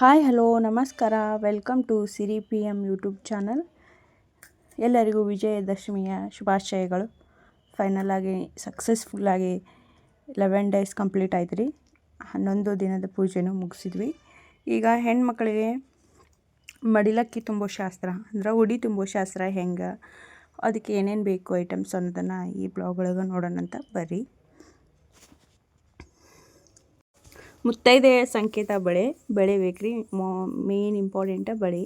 Hi hello ನಮಸ್ಕಾರ. Welcome to Siri P M YouTube channel ಎಲ್ಲರಿಗೂ ವಿಜಯದಶಮಿಯ ಶುಭಾಶಯಗಳು. ಫೈನಲ್ ಆಗಿ ಸಕ್ಸಸ್ಫುಲ್ಲಾಗಿ ಲೆವೆನ್ ಡೇಸ್ ಕಂಪ್ಲೀಟ್ ಆಯ್ತು ರೀ ಹನ್ನೊಂದು ದಿನದ ಪೂಜೆನೂ ಮುಗಿಸಿದ್ವಿ. ಈಗ ಹೆಣ್ಮಕ್ಳಿಗೆ ಮಡಿಲಕ್ಕಿ ತುಂಬೋ ಶಾಸ್ತ್ರ, ಅಂದ್ರೆ ಉಡಿ ತುಂಬೋ ಶಾಸ್ತ್ರ ಹೆಂಗೆ, ಅದಕ್ಕೆ ಏನೇನು ಬೇಕು ಐಟಮ್ಸ್ ಅನ್ನೋದನ್ನು ಈ ಬ್ಲಾಗ್ ಒಳಗೆ ನೋಡೋಣಂತ ಬರ್ರಿ. ಮುತ್ತೈದೆ ಸಂಕೇತ ಬಳೆ ಬಳೆ ಬೇಕ್ರಿ. ಮೋ ಮೇನ್ ಇಂಪಾರ್ಟೆಂಟ ಬಳೆ.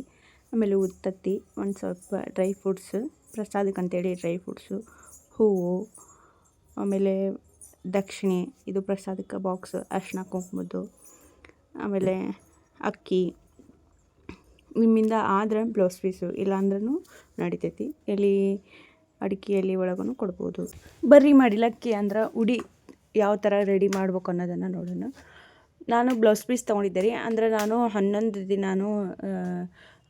ಆಮೇಲೆ ಉತ್ತತ್ತಿ, ಒಂದು ಸ್ವಲ್ಪ ಡ್ರೈ ಫ್ರೂಟ್ಸ್ ಪ್ರಸಾದಕ್ಕೆ ಅಂತೇಳಿ ಡ್ರೈ ಫ್ರೂಟ್ಸು ಹೂವು, ಆಮೇಲೆ ದಕ್ಷಿಣೆ, ಇದು ಪ್ರಸಾದಕ್ಕೆ ಬಾಕ್ಸ್ ಅರ್ಶಿನ ಕುಂಕುಮದ್ದು, ಆಮೇಲೆ ಅಕ್ಕಿ. ನಿಮ್ಮಿಂದ ಆದ್ರೆ ಬ್ಲೌಸ್ ಪೀಸು ಇಲ್ಲಾಂದ್ರೂ ನಡಿತೈತಿ. ಎಲ್ಲಿ, ಅಡಿಕೆಯಲ್ಲಿ ಒಳಗೂ ಕೊಡ್ಬೋದು. ಬರ್ರಿ ಮಾಡಿಲಕ್ಕಿ ಅಂದ್ರೆ ಉಡಿ ಯಾವ ಥರ ರೆಡಿ ಮಾಡ್ಬೇಕು ಅನ್ನೋದನ್ನು ನೋಡೋಣ. ನಾನು ಬ್ಲೌಸ್ ಪೀಸ್ ತೊಗೊಂಡಿದ್ದೆ ರೀ. ಅಂದರೆ ನಾನು ಹನ್ನೊಂದು ದಿನಾನು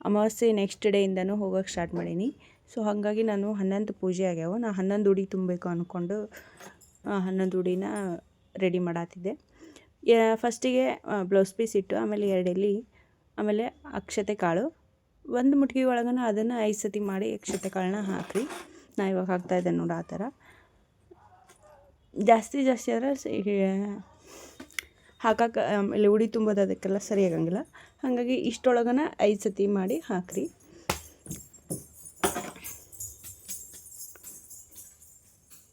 ಅಮಾವಾಸ್ಯೆ ನೆಕ್ಸ್ಟ್ ಡೇಯಿಂದನೂ ಹೋಗೋಕೆ ಸ್ಟಾರ್ಟ್ ಮಾಡೀನಿ. ಸೊ ಹಾಗಾಗಿ ನಾನು ಹನ್ನೊಂದು ಪೂಜೆ ಆಗ್ಯಾವ. ನಾ ಹನ್ನೊಂದು ಉಡಿ ತುಂಬಬೇಕು ಅಂದ್ಕೊಂಡು ಹನ್ನೊಂದು ಉಡಿನ ರೆಡಿ ಮಾಡತ್ತಿದ್ದೆ ಫಸ್ಟಿಗೆ ಬ್ಲೌಸ್ ಪೀಸ್ ಇಟ್ಟು, ಆಮೇಲೆ ಎರಡು ಆಮೇಲೆ ಅಕ್ಷತೆ ಕಾಳು. ಒಂದು ಮುಟ್ಗಿ ಒಳಗನ ಅದನ್ನು ಐದು ಸತಿ ಮಾಡಿ ಅಕ್ಷತೆ ಕಾಳನ್ನ ಹಾಕಿರಿ. ನಾ ಇವಾಗ ಹಾಕ್ತಾಯಿದ್ದೆ ನೋಡಿ ಆ ಥರ. ಜಾಸ್ತಿ ಜಾಸ್ತಿ ಆದರೆ ಹಾಕಕ್ಕೆ ಆಮೇಲೆ ಉಡಿ ತುಂಬೋದು ಅದಕ್ಕೆಲ್ಲ ಸರಿಯಾಗಂಗಿಲ್ಲ ಹಾಗಾಗಿ ಇಷ್ಟೊಳಗನ ಐದು ಸತಿ ಮಾಡಿ ಹಾಕ್ರಿ.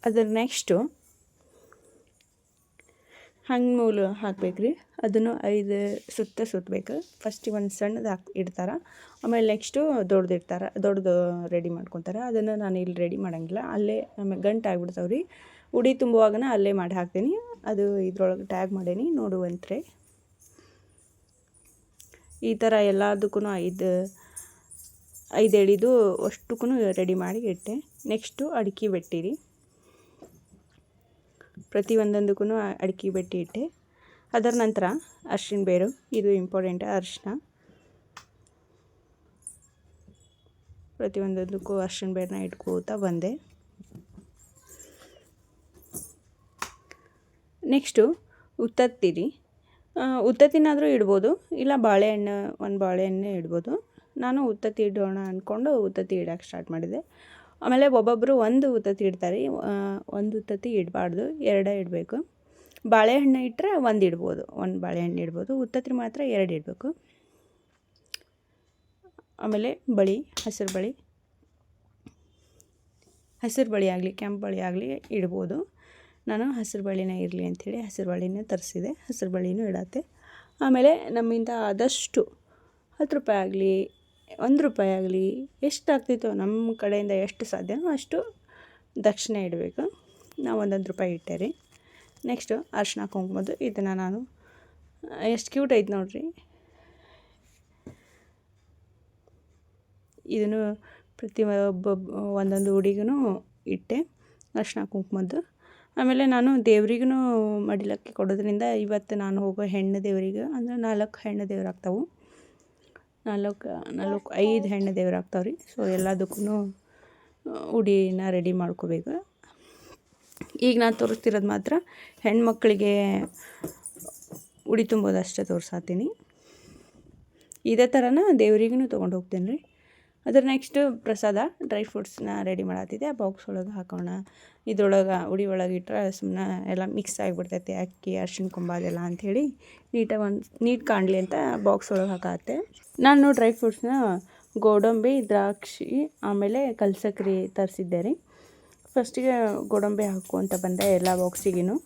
ಅದರ ನೆಕ್ಸ್ಟು ಹಂಗೆ ಮೂಲು ಹಾಕ್ಬೇಕು ರೀ ಅದನ್ನು ಐದು ಸುತ್ತ ಸುತ್ತಬೇಕು ಫಸ್ಟಿಗೆ ಒಂದು ಸಣ್ಣದು ಹಾಕಿ ಇಡ್ತಾರೆ. ಆಮೇಲೆ ನೆಕ್ಸ್ಟು ದೊಡ್ಡದು ಇಡ್ತಾರೆ ದೊಡ್ಡದು ರೆಡಿ ಮಾಡ್ಕೊತಾರೆ. ಅದನ್ನು ನಾನು ಇಲ್ಲಿ ರೆಡಿ ಮಾಡೋಂಗಿಲ್ಲ. ಅಲ್ಲೇ ಆಮೇಲೆ ಗಂಟು ಆಗಿಬಿಡ್ತಾವ್ರಿ ಉಡಿ ತುಂಬುವಾಗನ ಅಲ್ಲೇ ಮಾಡಿ ಹಾಕ್ತೀನಿ. ಅದು ಇದ್ರೊಳಗೆ ಟ್ಯಾಗ್ ಮಾಡೀನಿ, ನೋಡುವಂತ್ರೆ. ಈ ಥರ ಎಲ್ಲದಕ್ಕೂ ಐದು ಐದು ಎಳಿದು ಅಷ್ಟಕ್ಕೂ ರೆಡಿ ಮಾಡಿ ಇಟ್ಟೆ. ನೆಕ್ಸ್ಟು ಅಡಿಕೆ ಬೆಟ್ಟಿರಿ. ಪ್ರತಿ ಒಂದೊಂದಕ್ಕೂ ಅಡಿಕೆ ಬೆಟ್ಟಿ ಇಟ್ಟೆ. ಅದರ ನಂತರ ಅರ್ಶಿಣ ಬೇರು, ಇದು ಇಂಪಾರ್ಟೆಂಟ್ ಅರಿಶಿನ. ಪ್ರತಿಯೊಂದಕ್ಕೂ ಅರ್ಶಿನ ಬೇರನ್ನ ಇಟ್ಕೋತಾ ಬಂದೆ. ನೆಕ್ಸ್ಟು ಉತ್ತತ್ತಿರಿ. ಉತ್ತತ್ತಿನಾದರೂ ಇಡ್ಬೋದು, ಇಲ್ಲ ಬಾಳೆಹಣ್ಣು, ಒಂದು ಬಾಳೆಹಣ್ಣೇ ಇಡ್ಬೋದು. ನಾನು ಉತ್ತತ್ತಿ ಇಡೋಣ ಅಂದ್ಕೊಂಡು ಉತ್ತತ್ತಿ ಇಡೋಕೆ ಸ್ಟಾರ್ಟ್ ಮಾಡಿದೆ. ಆಮೇಲೆ ಒಬ್ಬೊಬ್ಬರು ಒಂದು ಉತ್ತತ್ತಿ ಇಡ್ತಾರೆ. ಒಂದು ಉತ್ತತ್ತಿ ಇಡಬಾರ್ದು, ಎರಡೇ ಇಡಬೇಕು. ಬಾಳೆಹಣ್ಣು ಇಟ್ಟರೆ ಒಂದು ಇಡ್ಬೋದು, ಒಂದು ಬಾಳೆಹಣ್ಣು ಇಡ್ಬೋದು, ಉತ್ತತ್ತಿ ಮಾತ್ರ ಎರಡು ಇಡಬೇಕು. ಆಮೇಲೆ ಬಳಿ, ಹಸಿರು ಬಳಿ ಹಸಿರು ಬಳಿ ಆಗಲಿ, ಕೆಂಪು ಬಳಿ ಆಗಲಿ ಇಡ್ಬೋದು. ನಾನು ಹಸಿರು ಬಳ್ಳಿನೇ ಇರಲಿ ಅಂಥೇಳಿ ಹಸಿರು ಬಳ್ಳಿನೇ ತರಿಸಿದೆ, ಹಸಿರು ಬಳ್ಳಿನೂ ಇಡತ್ತೆ. ಆಮೇಲೆ ನಮ್ಮಿಂದ ಆದಷ್ಟು ಹತ್ತು ರೂಪಾಯಿ ಆಗಲಿ, ಒಂದು ರೂಪಾಯಿ ಆಗಲಿ ಎಷ್ಟು ಆಗ್ತಿತ್ತೋ ನಮ್ಮ ಕಡೆಯಿಂದ ಎಷ್ಟು ಸಾಧ್ಯನೋ ಅಷ್ಟು ದಕ್ಷಿಣೆ ಇಡಬೇಕು. ನಾವು ಒಂದೊಂದು ರೂಪಾಯಿ ಇಟ್ಟೆ ರೀ ನೆಕ್ಸ್ಟು ಅರ್ಶಿನ ಕುಂಕುಮದ್ದು, ಇದನ್ನು ನಾನು, ಎಷ್ಟು ಕ್ಯೂಟ್ ಐತೆ ನೋಡಿರಿ. ಇದನ್ನು ಪ್ರತಿ ಒಬ್ಬ, ಒಂದೊಂದು ಹುಡುಗಿನೂ ಇಟ್ಟೆ ಅರ್ಶಿನ ಕುಂಕುಮದ್ದು. ಆಮೇಲೆ ನಾನು ದೇವ್ರಿಗೂ ಮಡಿಲಕ್ಕೆ ಕೊಡೋದ್ರಿಂದ ಇವತ್ತು ನಾನು ಹೋಗೋ ಹೆಣ್ಣು ದೇವ್ರಿಗೆ ಅಂದ್ರೆ ನಾಲ್ಕು ಹೆಣ್ಣು ದೇವ್ರು ಆಗ್ತಾವೆ. ನಾಲ್ಕು ನಾಲ್ಕು, ಐದು ಹೆಣ್ಣು ದೇವ್ರು ಆಗ್ತಾವೆ ರೀ. ಸೊ ಎಲ್ಲದಕ್ಕೂ ಉಡಿನ ರೆಡಿ ಮಾಡ್ಕೋಬೇಕು. ಈಗ ನಾನು ತೋರಿಸ್ತಿರೋದು ಮಾತ್ರ ಹೆಣ್ಮಕ್ಳಿಗೆ ಉಡಿ ತುಂಬೋದು ಅಷ್ಟೇ ತೋರ್ಸಾತೀನಿ. ಇದೇ ಥರನ ದೇವ್ರಿಗೂ ತೊಗೊಂಡು ಹೋಗ್ತೀನಿ ರೀ ಅದ್ರ ನೆಕ್ಸ್ಟು ಪ್ರಸಾದ ಡ್ರೈ ಫ್ರೂಟ್ಸ್ನ ರೆಡಿ ಮಾಡತ್ತಿದ್ದೆ ಆ ಬಾಕ್ಸ್ ಒಳಗೆ ಹಾಕೋಣ. ಇದ್ರೊಳಗೆ ಉಡಿ ಒಳಗೆ ಇಟ್ಟರೆ ಸುಮ್ಮನೆ ಎಲ್ಲ ಮಿಕ್ಸ್ ಆಗಿಬಿಡ್ತೈತೆ. ಅಕ್ಕಿ, ಅರ್ಶಿಣ ಕುಂಬ ಅದೆಲ್ಲ ಅಂಥೇಳಿ ನೀಟಾಗಿ ಒಂದು ನೀಟ್ ಕಾಣಲಿ ಅಂತ ಬಾಕ್ಸ್ ಒಳಗೆ ಹಾಕತ್ತೆ. ನಾನು ಡ್ರೈ ಫ್ರೂಟ್ಸ್ನ ಗೋಡಂಬಿ, ದ್ರಾಕ್ಷಿ, ಆಮೇಲೆ ಕಲ್ಸಕ್ರಿ ತರಿಸಿದ್ದೆ ರೀ. ಫಸ್ಟಿಗೆ ಗೋಡಂಬಿ ಹಾಕು ಬಂದೆ ಎಲ್ಲ ಬಾಕ್ಸಿಗೂ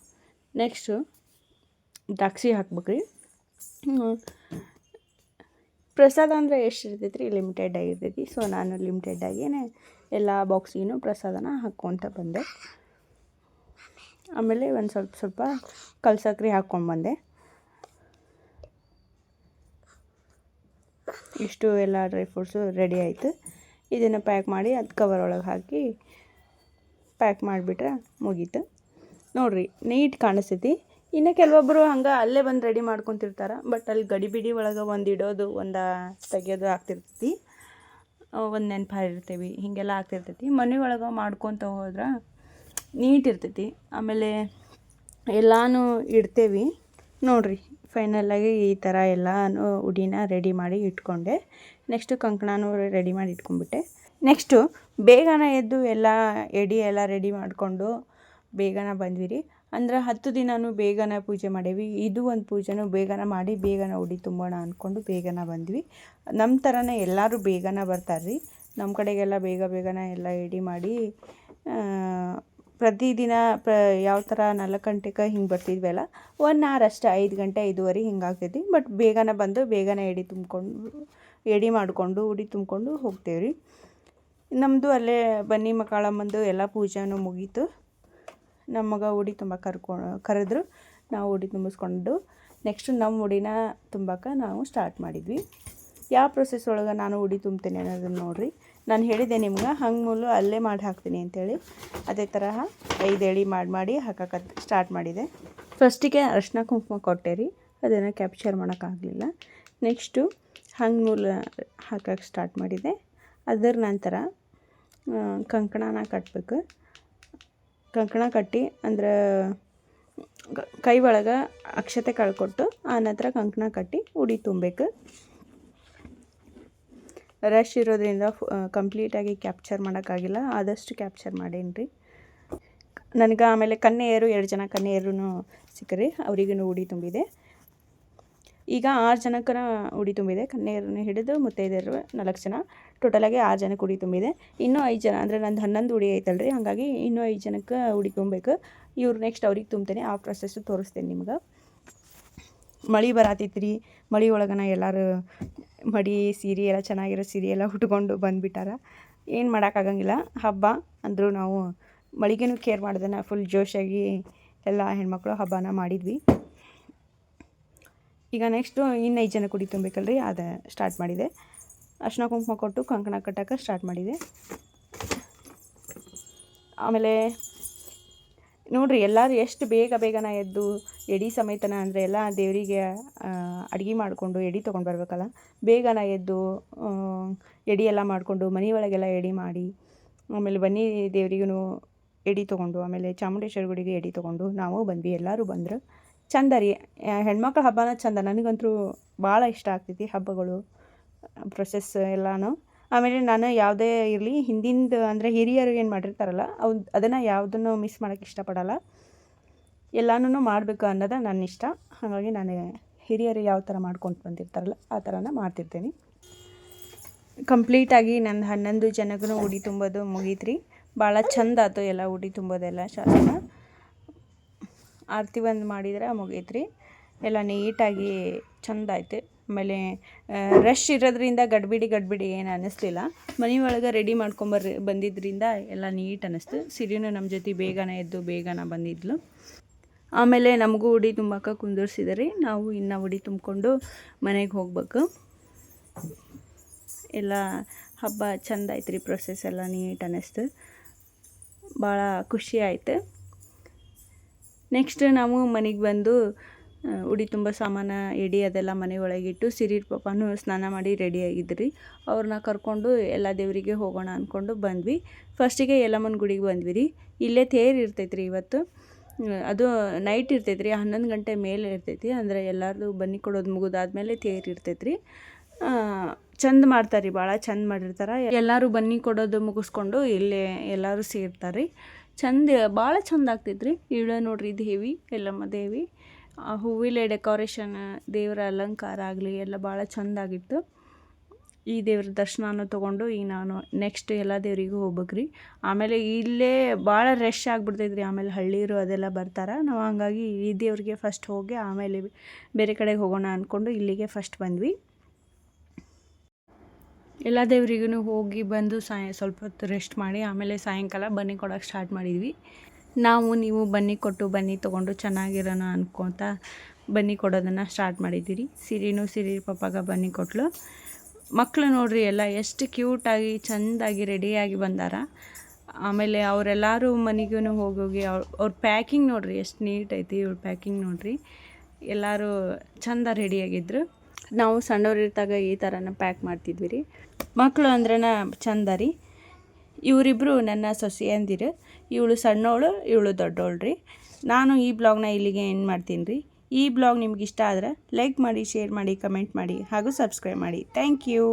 ನೆಕ್ಸ್ಟು ದ್ರಾಕ್ಷಿ ಹಾಕ್ಬೇಕ್ರಿ. ಪ್ರಸಾದ ಅಂದರೆ ಎಷ್ಟು ಇರ್ತೈತೆ ರೀ ಲಿಮಿಟೆಡ್ ಆಗಿರ್ತೈತಿ ಸೊ ನಾನು ಲಿಮಿಟೆಡ್ ಆಗಿಯೇ ಎಲ್ಲ ಬಾಕ್ಸಿಗೂ ಪ್ರಸಾದನ ಹಾಕ್ಕೊತ ಬಂದೆ. ಆಮೇಲೆ ಒಂದು ಸ್ವಲ್ಪ ಸ್ವಲ್ಪ ಕಲ್ಸಕ್ರಿ ಹಾಕ್ಕೊಂಡು ಬಂದೆ. ಇಷ್ಟು ಎಲ್ಲ ಡ್ರೈ ಫ್ರೂಟ್ಸು ರೆಡಿ ಆಯಿತು. ಇದನ್ನು ಪ್ಯಾಕ್ ಮಾಡಿ ಅದು ಕವರ್ ಒಳಗೆ ಹಾಕಿ ಪ್ಯಾಕ್ ಮಾಡಿಬಿಟ್ರೆ ಮುಗೀತು. ನೋಡಿರಿ ನೀಟ್ ಕಾಣಿಸ್ತೈತಿ. ಇನ್ನು ಕೆಲವೊಬ್ಬರು ಹಂಗೆ ಅಲ್ಲೇ ಬಂದು ರೆಡಿ ಮಾಡ್ಕೊತಿರ್ತಾರೆ ಬಟ್ ಅಲ್ಲಿ ಗಡಿಬಿಡಿ ಒಳಗೆ ಒಂದು ಇಡೋದು, ಒಂದು ತೆಗೆಯೋದು ಆಗ್ತಿರ್ತೈತಿ. ಒಂದು ನೆನಪಾಗಿರ್ತೀವಿ, ಹೀಗೆಲ್ಲ ಆಗ್ತಿರ್ತೈತಿ. ಮನೆ ಒಳಗೆ ಮಾಡ್ಕೊತ ಹೋದ್ರೆ ನೀಟ್ ಇರ್ತೈತಿ. ಆಮೇಲೆ ಎಲ್ಲನೂ ಇಡ್ತೇವೆ. ನೋಡಿರಿ ಫೈನಲಾಗಿ ಈ ಥರ ಎಲ್ಲಾನು ಉಡಿನ ರೆಡಿ ಮಾಡಿ ಇಟ್ಕೊಂಡೆ. ನೆಕ್ಸ್ಟು ಕಂಕಣನೂ ರೆಡಿ ಮಾಡಿ ಇಟ್ಕೊಂಡ್ಬಿಟ್ಟೆ. ನೆಕ್ಸ್ಟು ಬೇಗನೆ ಎದ್ದು ಎಲ್ಲ ಎಡಿ ಎಲ್ಲ ರೆಡಿ ಮಾಡಿಕೊಂಡು ಬೇಗನೆ ಬಂದ್ವಿ ರೀ ಅಂದ್ರೆ ಹತ್ತು ದಿನವೂ ಬೇಗನೆ ಪೂಜೆ ಮಾಡೇವಿ ಇದು ಒಂದು ಪೂಜೆನೂ ಬೇಗನೆ ಮಾಡಿ, ಬೇಗನೆ ಉಡಿ ತುಂಬೋಣ ಅಂದ್ಕೊಂಡು ಬೇಗನೆ ಬಂದ್ವಿ. ನಮ್ಮ ಥರನೇ ಎಲ್ಲರೂ ಬೇಗನೆ ಬರ್ತಾರೆ ರೀ ನಮ್ಮ ಕಡೆಗೆಲ್ಲ ಬೇಗ ಬೇಗನೆ ಎಲ್ಲ ಎಡಿ ಮಾಡಿ ಪ್ರತಿದಿನ ಪ್ರ, ಯಾವ ಥರ ನಾಲ್ಕು ಗಂಟೆಗೆ ಹಿಂಗೆ ಬರ್ತಿದ್ವಲ್ಲ ಒನ್ ಅವರ್ ಅಷ್ಟೇ, ಐದು ಗಂಟೆ, ಐದುವರೆ ಹಿಂಗೆ ಆಗ್ತೈತಿ. ಬಟ್ ಬೇಗನೆ ಬಂದು ಬೇಗನೆ ಎಡಿ ತುಂಬಿಕೊಂಡು, ಎಡಿ ಮಾಡಿಕೊಂಡು, ಉಡಿ ತುಂಬಿಕೊಂಡು ಹೋಗ್ತೇವೆ ರೀ ನಮ್ಮದು ಅಲ್ಲೇ ಬನ್ನಿ ಮಕ್ಕಳಮ್ಮಂದು ಎಲ್ಲ ಪೂಜೆನೂ ಮುಗೀತು. ನಮ್ಮ ಮಗ ಉಡಿ ತುಂಬ ಕರ್ಕೊ, ಕರೆದ್ರು. ನಾವು ಉಡಿ ತುಂಬಿಸ್ಕೊಂಡು ನೆಕ್ಸ್ಟ್ ನಮ್ಮ ಉಡಿನ ತುಂಬಕ್ಕೆ ನಾವು ಸ್ಟಾರ್ಟ್ ಮಾಡಿದ್ವಿ. ಯಾವ ಪ್ರೊಸೆಸ್ ಒಳಗೆ ನಾನು ಉಡಿ ತುಂಬ್ತೀನಿ ಅನ್ನೋದನ್ನು ನೋಡಿರಿ. ನಾನು ಹೇಳಿದೆ ನಿಮ್ಗೆ, ಹಂಗೆ ಮೂಲ ಅಲ್ಲೇ ಮಾಡಿ ಹಾಕ್ತೀನಿ ಅಂತೇಳಿ. ಅದೇ ತರಹ ಐದು ಎಳೆ ಮಾಡಿ ಮಾಡಿ ಹಾಕಕ್ಕೆ ಸ್ಟಾರ್ಟ್ ಮಾಡಿದೆ. ಫಸ್ಟಿಗೆ ಅರ್ಶಿನ ಕುಂಕುಮ ಕೊಟ್ಟೆ ರೀ ಅದನ್ನು ಕ್ಯಾಪ್ಚರ್ ಮಾಡೋಕ್ಕಾಗಲಿಲ್ಲ ನೆಕ್ಸ್ಟು ಹಂಗೆ ಮೂಲ ಹಾಕಕ್ಕೆ ಸ್ಟಾರ್ಟ್ ಮಾಡಿದೆ. ಅದರ ನಂತರ ಕಂಕಣನ ಕಟ್ಟಬೇಕು ಕಂಕಣ ಕಟ್ಟಿ ಅಂದ್ರೆ ಕೈ ಒಳಗೆ ಅಕ್ಷತೆ ಕಳ್ಕೊಟ್ಟು ಆ ನಂತರ ಕಂಕಣ ಕಟ್ಟಿ ಉಡಿ ತುಂಬಬೇಕು. ರಶ್ ಇರೋದ್ರಿಂದ ಕಂಪ್ಲೀಟಾಗಿ ಕ್ಯಾಪ್ಚರ್ ಮಾಡೋಕ್ಕಾಗಿಲ್ಲ. ಆದಷ್ಟು ಕ್ಯಾಪ್ಚರ್ ಮಾಡೇನಿ ನನಗೆ ಆಮೇಲೆ ಕನ್ಯೆಯರು, ಎರಡು ಜನ ಕನ್ಯೆಯರು ಸಿಕ್ಕರಿ ಅವರಿಗೂ ಉಡಿ ತುಂಬಿದೆ. ಈಗ ಆರು ಜನಕ್ಕನ ಉಡಿ ತುಂಬಿದೆ. ಕನ್ನೆಯರನ್ನು ಹಿಡಿದು ಮುತ್ತೈದೆಯರು ನಾಲ್ಕು ಜನ. ಟೋಟಲಾಗಿ ಆರು ಜನಕ್ಕೆ ಉಡಿ ತುಂಬಿದೆ. ಇನ್ನೂ ಐದು ಜನ, ಅಂದರೆ ನಂದು ಹನ್ನೊಂದು ಉಡಿ ಐತಲ್ಲ ರೀ ಹಾಗಾಗಿ ಇನ್ನೂ ಐದು ಜನಕ್ಕೆ ಉಡಿ ತುಂಬಬೇಕು. ಇವ್ರು ನೆಕ್ಸ್ಟ್ ಅವ್ರಿಗೆ ತುಂಬ್ತೇನೆ, ಆ ಪ್ರೊಸೆಸ್ಸು ತೋರಿಸ್ತೇನೆ ನಿಮ್ಗೆ. ಮಳೆ ಬರತ್ತೈತಿ ರೀ ಮಳೆ ಒಳಗನ ಎಲ್ಲರೂ ಮಡಿ, ಸೀರೆ ಎಲ್ಲ ಚೆನ್ನಾಗಿರೋ ಸೀರೆ ಎಲ್ಲ ಉಟ್ಕೊಂಡು ಬಂದುಬಿಟ್ಟಾರ. ಏನು ಮಾಡೋಕ್ಕಾಗಂಗಿಲ್ಲ ಹಬ್ಬ ಅಂದರೂ ನಾವು ಮಳಿಗೆನೂ ಕೇರ್ ಮಾಡ್ದೇನೆ ಫುಲ್ ಜೋಶಾಗಿ ಎಲ್ಲ ಹೆಣ್ಮಕ್ಳು ಹಬ್ಬನ ಮಾಡಿದ್ವಿ. ಈಗ ನೆಕ್ಸ್ಟು ಇನ್ನೈದು ಜನ ಕುಡಿ ತುಂಬಬೇಕಲ್ರಿ ಅದು ಸ್ಟಾರ್ಟ್ ಮಾಡಿದೆ. ಅರ್ಶಿನ ಕುಂಕುಮ ಕೊಟ್ಟು ಕಂಕಣ ಕಟ್ಟೋಕ್ಕೆ ಸ್ಟಾರ್ಟ್ ಮಾಡಿದೆ. ಆಮೇಲೆ ನೋಡಿರಿ ಎಲ್ಲರೂ ಎಷ್ಟು ಬೇಗ ಬೇಗನ ಎದ್ದು ಎಡಿ ಸಮೇತನ ಅಂದರೆ ಎಲ್ಲ ದೇವರಿಗೆ ಅಡುಗೆ ಮಾಡಿಕೊಂಡು ಎಡಿ ತೊಗೊಂಡು ಬರಬೇಕಲ್ಲ. ಬೇಗನ ಎದ್ದು ಎಡಿ ಎಲ್ಲ ಮಾಡಿಕೊಂಡು ಮನೆ ಒಳಗೆಲ್ಲ ಎಡೆ ಮಾಡಿ, ಆಮೇಲೆ ಬನ್ನಿ ದೇವರಿಗೂ ಎಡಿ ತೊಗೊಂಡು, ಆಮೇಲೆ ಚಾಮುಂಡೇಶ್ವರಿ ಗುಡಿಗೆ ಎಡಿ ತೊಗೊಂಡು ನಾವು ಬಂದ್ವಿ. ಎಲ್ಲರೂ ಬಂದರು. ಚಂದ ರೀ ಹೆಣ್ಮಕ್ಳ ಹಬ್ಬನ ಚಂದ. ನನಗಂತೂ ಭಾಳ ಇಷ್ಟ ಆಗ್ತೈತಿ ಹಬ್ಬಗಳು. ಪ್ರೊಸೆಸ್ ಎಲ್ಲನೂ. ಆಮೇಲೆ ನಾನು ಯಾವುದೇ ಇರಲಿ, ಹಿಂದಿಂದು ಅಂದರೆ ಹಿರಿಯರು ಏನು ಮಾಡಿರ್ತಾರಲ್ಲ ಅವು ಅದನ್ನು ಯಾವುದನ್ನು ಮಿಸ್ ಮಾಡೋಕ್ಕೆ ಇಷ್ಟಪಡಲ್ಲ. ಎಲ್ಲನೂ ಮಾಡಬೇಕು ಅನ್ನೋದು ನನ್ನ ಇಷ್ಟ ಹಾಗಾಗಿ ನಾನು ಹಿರಿಯರು ಯಾವ ಥರ ಮಾಡ್ಕೊಂಡು ಬಂದಿರ್ತಾರಲ್ಲ, ಆ ಥರನ ಮಾಡ್ತಿರ್ತೀನಿ. ಕಂಪ್ಲೀಟಾಗಿ ನನ್ನ ಹನ್ನೊಂದು ಜನಗೂ ಉಡಿ ತುಂಬೋದು ಮುಗೀತ್ರಿ. ಭಾಳ ಚಂದ ಆಯ್ತು ಎಲ್ಲ ಉಡಿ ತುಂಬೋದೆಲ್ಲ ಶಾಸ್ತ್ರ ಆರತಿ ಒಂದು ಮಾಡಿದರೆ ಮುಗೀತ್ರಿ. ಎಲ್ಲ ನೀಟಾಗಿ ಚಂದ ಆಯ್ತು. ಆಮೇಲೆ ರಶ್ ಇರೋದ್ರಿಂದ ಗಡ್ಬಿಡಿ ಗಡ್ಬಿಡಿ ಏನು ಅನ್ನಿಸ್ಲಿಲ್ಲ. ಮನೆ ಒಳಗೆ ರೆಡಿ ಮಾಡ್ಕೊಂಬರ್ ಬಂದಿದ್ದರಿಂದ ಎಲ್ಲ ನೀಟ್ ಅನ್ನಿಸ್ತು. ಸಿರಿನೂ ನಮ್ಮ ಜೊತೆ ಬೇಗನೆ ಎದ್ದು ಬೇಗನೆ ಬಂದಿದ್ಲು. ಆಮೇಲೆ ನಮಗೂ ಉಡಿ ತುಂಬಕ್ಕೆ ಕುಂದಿರ್ಸಿದಾರೆ. ನಾವು ಇನ್ನು ಉಡಿ ತುಂಬಿಕೊಂಡು ಮನೆಗೆ ಹೋಗ್ಬೇಕು. ಎಲ್ಲ ಹಬ್ಬ ಚಂದ ಆಯ್ತು ರೀ ಪ್ರೊಸೆಸ್ ಎಲ್ಲ ನೀಟ್ ಅನ್ನಿಸ್ತು. ಭಾಳ ಖುಷಿ ಆಯ್ತು. ನೆಕ್ಸ್ಟ್ ನಾವು ಮನೆಗೆ ಬಂದು ಉಡಿ ತುಂಬ ಸಾಮಾನು ಎಡಿ ಅದೆಲ್ಲ ಮನೆ ಒಳಗಿಟ್ಟು ಸಿರಿರ್ ಪಾಪನೂ ಸ್ನಾನ ಮಾಡಿ ರೆಡಿ ಆಗಿದ್ರಿ. ಅವ್ರನ್ನ ಕರ್ಕೊಂಡು ಎಲ್ಲ ದೇವರಿಗೆ ಹೋಗೋಣ ಅಂದ್ಕೊಂಡು ಬಂದ್ವಿ. ಫಸ್ಟಿಗೆ ಯಲ್ಲಮ್ಮನ ಗುಡಿಗೆ ಬಂದ್ವಿ ರೀ ಇಲ್ಲೇ ತೇರು ಇರ್ತೈತೆ ರೀ ಇವತ್ತು ಅದು ನೈಟ್ ಇರ್ತೈತೆ ರೀ ಹನ್ನೊಂದು ಗಂಟೆ ಮೇಲೆ ಇರ್ತೈತಿ. ಅಂದರೆ ಎಲ್ಲರದು ಬನ್ನಿ ಕೊಡೋದು ಮುಗಿದಾದ್ಮೇಲೆ ತೇರು ಇರ್ತೈತೆ ರೀ ಚಂದ ಮಾಡ್ತಾರೆ ರೀ ಭಾಳ ಚಂದ ಮಾಡಿರ್ತಾರೆ. ಎಲ್ಲರೂ ಬನ್ನಿ ಕೊಡೋದು ಮುಗಿಸ್ಕೊಂಡು ಇಲ್ಲೇ ಎಲ್ಲರೂ ಸೇರ್ತಾರೆ. ರೀ ಚಂದ ಭಾಳ ಚಂದ ಆಗ್ತೈತೆ ರೀ ಇಳ ನೋಡ್ರಿ ದೇವಿ ಎಲ್ಲಮ್ಮ ದೇವಿ. ಆ ಹೂವಿಲೆ ಡೆಕೋರೇಷನ್, ದೇವರ ಅಲಂಕಾರ ಆಗಲಿ ಎಲ್ಲ ಭಾಳ ಚಂದ ಆಗಿತ್ತು. ಈ ದೇವ್ರ ದರ್ಶನನೂ ತೊಗೊಂಡು ಈಗ ನಾನು ನೆಕ್ಸ್ಟ್ ಎಲ್ಲ ದೇವರಿಗೂ ಹೋಗ್ಬೇಕ್ರಿ. ಆಮೇಲೆ ಇಲ್ಲೇ ಭಾಳ ರಶ್ ಆಗಿಬಿಡ್ತೈತೆ ರೀ ಆಮೇಲೆ ಹಳ್ಳಿರು ಅದೆಲ್ಲ ಬರ್ತಾರೆ. ನಾವು ಹಂಗಾಗಿ ಈ ದೇವ್ರಿಗೆ ಫಸ್ಟ್ ಹೋಗಿ ಆಮೇಲೆ ಬೇರೆ ಕಡೆಗೆ ಹೋಗೋಣ ಅಂದ್ಕೊಂಡು ಇಲ್ಲಿಗೆ ಫಸ್ಟ್ ಬಂದ್ವಿ. ಎಲ್ಲ ದೇವರಿಗೂ ಹೋಗಿ ಬಂದು ಸಾಯ ಸ್ವಲ್ಪ ಹೊತ್ತು ರೆಸ್ಟ್ ಮಾಡಿ, ಆಮೇಲೆ ಸಾಯಂಕಾಲ ಬನ್ನಿ ಕೊಡೋಕೆ ಸ್ಟಾರ್ಟ್ ಮಾಡಿದ್ವಿ. ನಾವು ನೀವು ಬನ್ನಿ ಕೊಟ್ಟು ಬನ್ನಿ ತೊಗೊಂಡು ಚೆನ್ನಾಗಿರೋಣ ಅನ್ಕೊತ ಬನ್ನಿ ಕೊಡೋದನ್ನು ಸ್ಟಾರ್ಟ್ ಮಾಡಿದ್ದೀರಿ. ಸಿರಿನೂ ಸಿರಿ ಪಪ್ಪಾಗ ಬನ್ನಿ ಕೊಟ್ಲು. ಮಕ್ಕಳು ನೋಡ್ರಿ ಎಲ್ಲ ಎಷ್ಟು ಕ್ಯೂಟಾಗಿ ಚೆಂದಾಗಿ ರೆಡಿಯಾಗಿ ಬಂದಾರ. ಆಮೇಲೆ ಅವರೆಲ್ಲರೂ ಮನೆಗೂ ಹೋಗೋಗಿ ಅವ್ರ ಅವ್ರ ಪ್ಯಾಕಿಂಗ್ ನೋಡ್ರಿ, ಎಷ್ಟು ನೀಟ್ ಐತಿ ಇವ್ರ ಪ್ಯಾಕಿಂಗ್ ನೋಡ್ರಿ. ಎಲ್ಲರೂ ಚಂದ ರೆಡಿಯಾಗಿದ್ರು ನಾವು ಸಣ್ಣವ್ರು ಇರ್ತಾಗ ಈ ಥರನ ಪ್ಯಾಕ್ ಮಾಡ್ತಿದ್ವಿ ರೀ ಮಕ್ಕಳು ಅಂದ್ರನ ಚಂದ ರೀ. ಇವರಿಬ್ಬರು ನನ್ನ ಸೊಸೆಯಂದಿರು ಇವಳು ಸಣ್ಣವಳು, ಇವಳು ದೊಡ್ಡವಳು ರೀ. ನಾನು ಈ ಬ್ಲಾಗ್ನ ಇಲ್ಲಿಗೆ ಏನು ಮಾಡ್ತೀನಿ ರೀ. ಈ ಬ್ಲಾಗ್ ನಿಮ್ಗೆ ಇಷ್ಟ ಆದರೆ ಲೈಕ್ ಮಾಡಿ ಶೇರ್ ಮಾಡಿ ಕಮೆಂಟ್ ಮಾಡಿ ಹಾಗೂ ಸಬ್ಸ್ಕ್ರೈಬ್ ಮಾಡಿ. Thank you